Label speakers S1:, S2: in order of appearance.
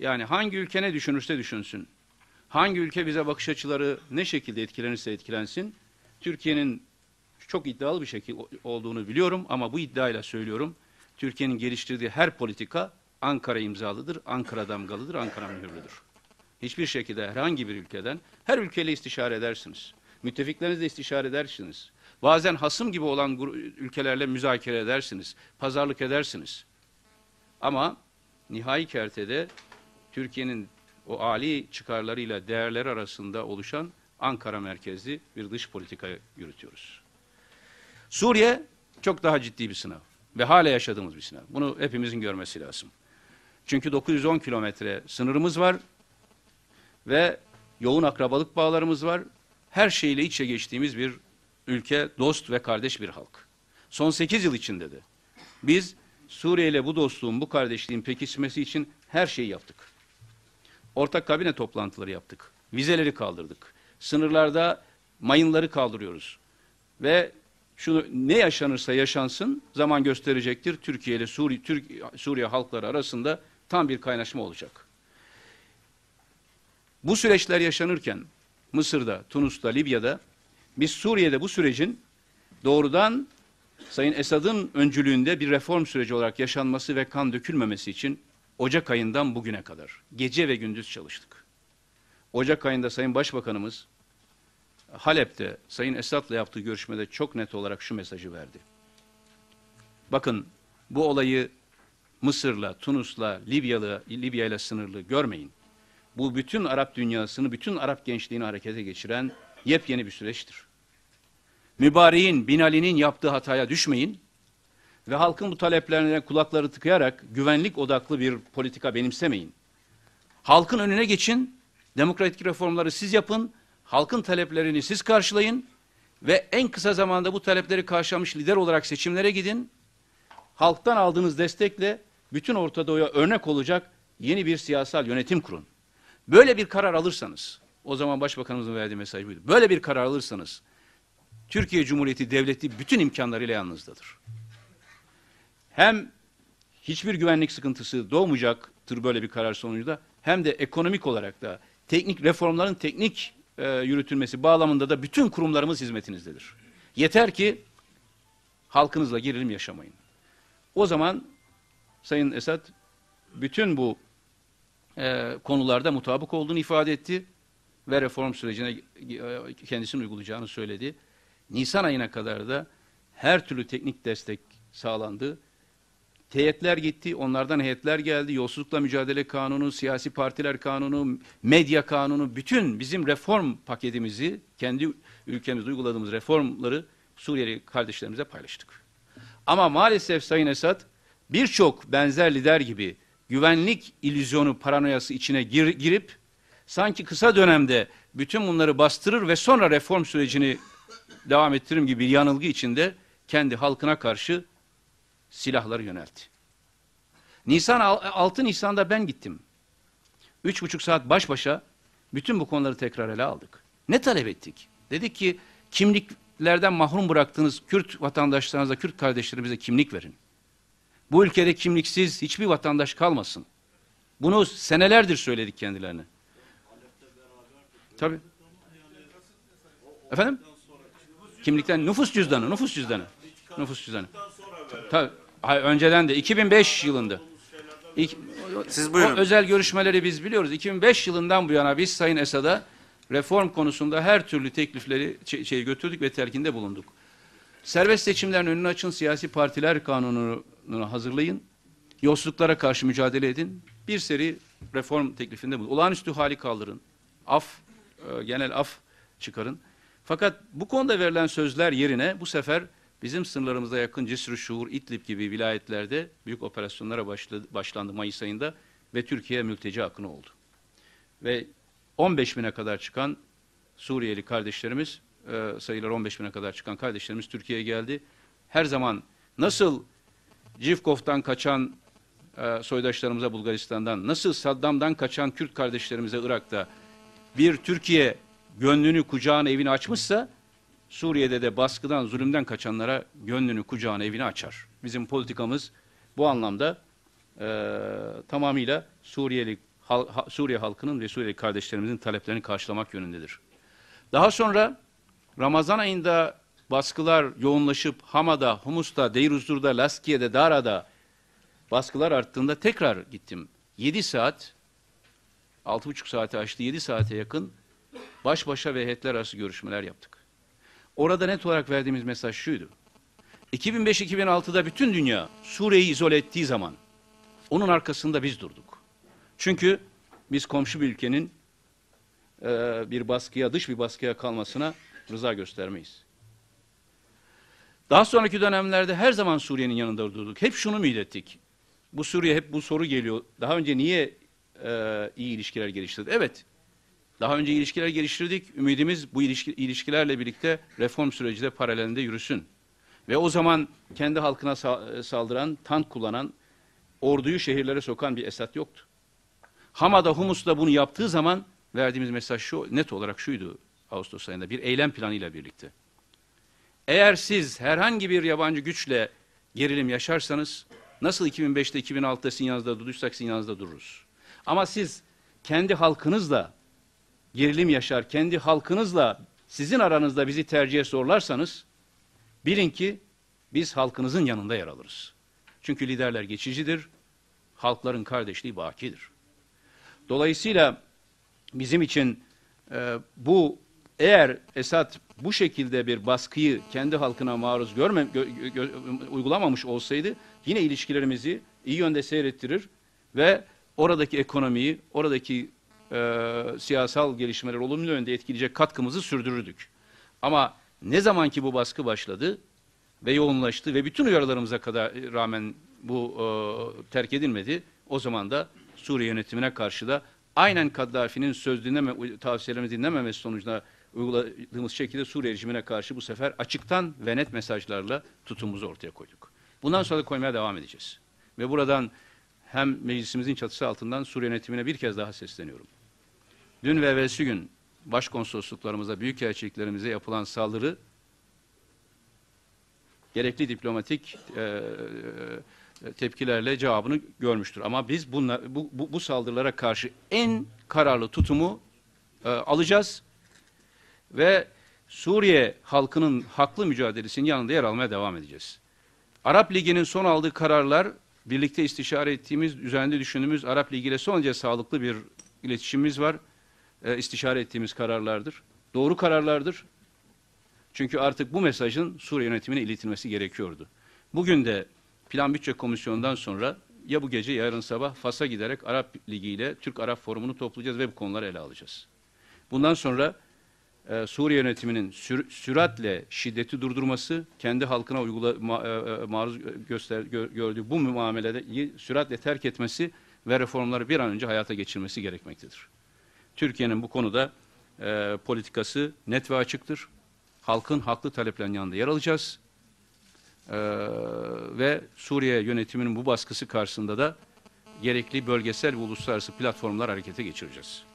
S1: Yani hangi ülke ne düşünürse düşünsün. Hangi ülke bize bakış açıları ne şekilde etkilenirse etkilensin. Türkiye'nin çok iddialı bir şekilde olduğunu biliyorum ama bu iddiayla söylüyorum. Türkiye'nin geliştirdiği her politika Ankara imzalıdır, Ankara damgalıdır, Ankara mühürlüdür. Hiçbir şekilde herhangi bir ülkeden, her ülkeyle istişare edersiniz. Müttefiklerinizle istişare edersiniz. Bazen hasım gibi olan ülkelerle müzakere edersiniz, pazarlık edersiniz. Ama nihai kertede Türkiye'nin o âli çıkarlarıyla değerleri arasında oluşan Ankara merkezli bir dış politika yürütüyoruz. Suriye çok daha ciddi bir sınav ve hala yaşadığımız bir sınav. Bunu hepimizin görmesi lazım. Çünkü 910 kilometre sınırımız var ve yoğun akrabalık bağlarımız var. Her şeyle içe geçtiğimiz bir ülke, dost ve kardeş bir halk. Son 8 yıl içinde de biz Suriye ile bu dostluğun, bu kardeşliğin pekişmesi için her şeyi yaptık. Ortak kabine toplantıları yaptık. Vizeleri kaldırdık. Sınırlarda mayınları kaldırıyoruz. Ve şunu ne yaşanırsa yaşansın zaman gösterecektir. Türkiye ile Suriye, Türk, Suriye halkları arasında tam bir kaynaşma olacak. Bu süreçler yaşanırken Mısır'da, Tunus'ta, Libya'da biz Suriye'de bu sürecin doğrudan Sayın Esad'ın öncülüğünde bir reform süreci olarak yaşanması ve kan dökülmemesi için Ocak ayından bugüne kadar gece ve gündüz çalıştık. Ocak ayında Sayın Başbakanımız Halep'te Sayın Esad'la yaptığı görüşmede çok net olarak şu mesajı verdi. Bakın bu olayı Mısır'la, Tunus'la, Libya'la, Libya'yla sınırlı görmeyin. Bu bütün Arap dünyasını, bütün Arap gençliğini harekete geçiren yepyeni bir süreçtir. Mübareğin, Binali'nin yaptığı hataya düşmeyin ve halkın bu taleplerine kulakları tıkayarak güvenlik odaklı bir politika benimsemeyin. Halkın önüne geçin, demokratik reformları siz yapın, halkın taleplerini siz karşılayın ve en kısa zamanda bu talepleri karşılamış lider olarak seçimlere gidin. Halktan aldığınız destekle bütün Orta Doğu'ya örnek olacak yeni bir siyasal yönetim kurun. Böyle bir karar alırsanız, o zaman Başbakanımızın verdiği mesaj buydu. Böyle bir karar alırsanız, Türkiye Cumhuriyeti Devleti bütün imkanlarıyla yanınızdadır. Hem hiçbir güvenlik sıkıntısı doğmayacaktır böyle bir karar sonucunda, hem de ekonomik olarak da teknik reformların teknik e, yürütülmesi bağlamında da bütün kurumlarımız hizmetinizdedir. Yeter ki halkınızla gerilim yaşamayın. O zaman Sayın Esad bütün bu e, konularda mutabık olduğunu ifade etti ve reform sürecine e, kendisini uygulayacağını söyledi. Nisan ayına kadar da her türlü teknik destek sağlandı. Heyetler gitti, onlardan heyetler geldi. Yolsuzlukla mücadele kanunu, siyasi partiler kanunu, medya kanunu, bütün bizim reform paketimizi, kendi ülkemizde uyguladığımız reformları Suriyeli kardeşlerimize paylaştık. Ama maalesef Sayın Esad birçok benzer lider gibi güvenlik illüzyonu paranoyası içine gir, girip sanki kısa dönemde bütün bunları bastırır ve sonra reform sürecini devam ettiririm gibi bir yanılgı içinde kendi halkına karşı silahları yöneltti. Nisan 6 Nisan'da ben gittim. Üç buçuk saat baş başa bütün bu konuları tekrar ele aldık. Ne talep ettik? Dedik ki kimliklerden mahrum bıraktığınız Kürt vatandaşlarınıza, Kürt kardeşlerimize kimlik verin. Bu ülkede kimliksiz hiçbir vatandaş kalmasın. Bunu senelerdir söyledik kendilerine. Tabii. Efendim? Kimlikten nüfus cüzdanı, nüfus cüzdanı. Nüfus cüzdanı. Tabii. Hayır, önceden de 2005 yılında. İlk,
S2: Siz
S1: o
S2: buyurun.
S1: özel görüşmeleri biz biliyoruz. 2005 yılından bu yana biz Sayın Esad'a reform konusunda her türlü teklifleri şey, götürdük ve telkinde bulunduk. Serbest seçimlerin önünü açın, siyasi partiler kanununu hazırlayın, yolsuzluklara karşı mücadele edin. Bir seri reform teklifinde bulun. Olağanüstü hali kaldırın. Af, e, genel af çıkarın. Fakat bu konuda verilen sözler yerine bu sefer bizim sınırlarımıza yakın Cisr Şuur, İdlib gibi vilayetlerde büyük operasyonlara başladı, başlandı Mayıs ayında ve Türkiye mülteci akını oldu. Ve 15 bine kadar çıkan Suriyeli kardeşlerimiz, e, sayılar 15 bine kadar çıkan kardeşlerimiz Türkiye'ye geldi. Her zaman nasıl Civkov'tan kaçan e, soydaşlarımıza Bulgaristan'dan, nasıl Saddam'dan kaçan Kürt kardeşlerimize Irak'ta bir Türkiye gönlünü, kucağını, evini açmışsa Suriye'de de baskıdan, zulümden kaçanlara gönlünü, kucağını, evini açar. Bizim politikamız bu anlamda e, tamamıyla Suriyeli hal- ha- Suriye halkının ve Suriye kardeşlerimizin taleplerini karşılamak yönündedir. Daha sonra Ramazan ayında baskılar yoğunlaşıp Hama'da, Humus'ta, Deiruzur'da, Laskiye'de, Dara'da baskılar arttığında tekrar gittim. 7 saat, 6,5 saate aştı, 7 saate yakın baş başa ve heyetler arası görüşmeler yaptık. Orada net olarak verdiğimiz mesaj şuydu. 2005-2006'da bütün dünya Suriye'yi izole ettiği zaman onun arkasında biz durduk. Çünkü biz komşu bir ülkenin e, bir baskıya, dış bir baskıya kalmasına rıza göstermeyiz. Daha sonraki dönemlerde her zaman Suriye'nin yanında durduk. Hep şunu ümit ettik. Bu Suriye hep bu soru geliyor. Daha önce niye e, iyi ilişkiler geliştirdi? Evet. Daha önce ilişkiler geliştirdik. Ümidimiz bu ilişki, ilişkilerle birlikte reform süreci de paralelinde yürüsün. Ve o zaman kendi halkına sa- saldıran, tank kullanan, orduyu şehirlere sokan bir Esad yoktu. Hama'da, Humus'ta bunu yaptığı zaman verdiğimiz mesaj şu, net olarak şuydu Ağustos ayında, bir eylem planıyla birlikte. Eğer siz herhangi bir yabancı güçle gerilim yaşarsanız, nasıl 2005'te, 2006'da sizin yanınızda durduysak sizin yanınızda dururuz. Ama siz kendi halkınızla gerilim yaşar, kendi halkınızla sizin aranızda bizi tercihe zorlarsanız, bilin ki biz halkınızın yanında yer alırız. Çünkü liderler geçicidir, halkların kardeşliği bakidir. Dolayısıyla bizim için e, bu eğer Esad bu şekilde bir baskıyı kendi halkına maruz görme, gö- gö- uygulamamış olsaydı yine ilişkilerimizi iyi yönde seyrettirir ve oradaki ekonomiyi, oradaki e, siyasal gelişmeleri olumlu yönde etkileyecek katkımızı sürdürürdük. Ama ne zaman ki bu baskı başladı ve yoğunlaştı ve bütün uyarılarımıza kadar rağmen bu e, terk edilmedi, o zaman da Suriye yönetimine karşı da aynen Kaddafi'nin söz dinleme, tavsiyelerimi dinlememesi sonucunda uyguladığımız şekilde Suriye rejimine karşı bu sefer açıktan ve net mesajlarla tutumumuzu ortaya koyduk. Bundan sonra da koymaya devam edeceğiz. Ve buradan hem meclisimizin çatısı altından Suriye yönetimine bir kez daha sesleniyorum. Dün ve evvelsi gün başkonsolosluklarımıza, büyükelçiliklerimize yapılan saldırı gerekli diplomatik e, e, tepkilerle cevabını görmüştür. Ama biz bunla, bu, bu, bu saldırılara karşı en kararlı tutumu e, alacağız ve Suriye halkının haklı mücadelesinin yanında yer almaya devam edeceğiz. Arap Ligi'nin son aldığı kararlar birlikte istişare ettiğimiz, üzerinde düşündüğümüz Arap Ligi ile son derece sağlıklı bir iletişimimiz var. E, istişare ettiğimiz kararlardır. Doğru kararlardır. Çünkü artık bu mesajın Suriye yönetimine iletilmesi gerekiyordu. Bugün de Plan Bütçe Komisyonu'ndan sonra ya bu gece yarın sabah Fas'a giderek Arap Ligi ile Türk-Arap Forumu'nu toplayacağız ve bu konuları ele alacağız. Bundan sonra e, Suriye yönetiminin sür- süratle şiddeti durdurması, kendi halkına uygula, ma, e, e, maruz göster, gö- gördüğü bu muameleyi süratle terk etmesi ve reformları bir an önce hayata geçirmesi gerekmektedir. Türkiye'nin bu konuda e, politikası net ve açıktır. Halkın haklı taleplerinin yanında yer alacağız. E, ve Suriye yönetiminin bu baskısı karşısında da gerekli bölgesel ve uluslararası platformlar harekete geçireceğiz.